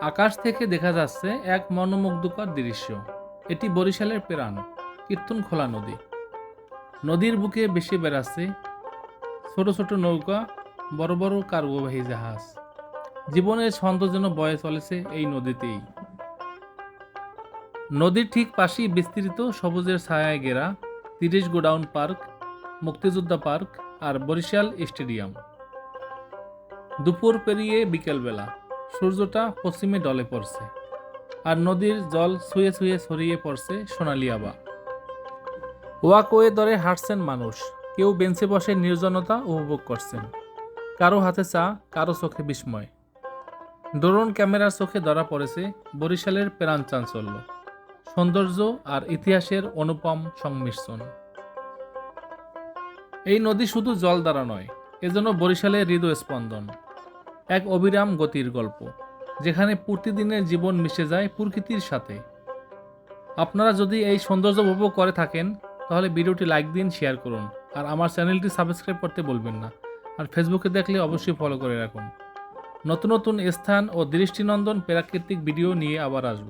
আকাশ থেকে দেখা যাচ্ছে এক মনোমুগ্ধকর দৃশ্য। এটি বরিশালের প্রাণ কীর্তনখোলা নদী। নদীর বুকে বেশি বেড়াচ্ছে ছোট ছোট নৌকা, বড় বড় কার্গোবাহী জাহাজ। জীবনের ছন্দ যেন বয়ে চলেছে এই নদীতেই। নদীর ঠিক পাশেই বিস্তৃত সবুজের ছায়ায় ঘেরা তিরিশ গোডাউন পার্ক, মুক্তিযোদ্ধা পার্ক আর বরিশাল স্টেডিয়াম। দুপুর পেরিয়ে বিকেলবেলা। সূর্যটা পশ্চিমে ডলে পড়ছে আর নদীর জল ছুঁয়ে ছুঁয়ে ছড়িয়ে পড়ছে সোনালি আবা ওয়াকওয়ে দরে হাঁটছেন মানুষ। কেউ বেঞ্চে বসে নির্জনতা উপভোগ করছেন। কারও হাতে চা, কারও চোখে বিস্ময়। ড্রোন ক্যামেরার চোখে ধরা পড়েছে বরিশালের প্রাণ চাঞ্চল্য, সৌন্দর্য আর ইতিহাসের অনুপম সংমিশ্রণ। এই নদী শুধু জল দ্বারা নয় এজন্য বরিশালের হৃদয় স্পন্দন এক অবিরাম গতির গল্প, যেখানে প্রতিদিনের জীবন মিশে যায় প্রকৃতির সাথে। আপনারা যদি এই সৌন্দর্য উপভোগ করে থাকেন, তাহলে ভিডিওটি লাইক দিন, শেয়ার করুন, আর আমার চ্যানেলটি সাবস্ক্রাইব করতে বলবেন না, আর ফেসবুকে দেখলে অবশ্যই ফলো করে রাখুন। নতুন নতুন স্থান ও দৃষ্টিনন্দন প্রাকৃতিক ভিডিও নিয়ে আবার আসব।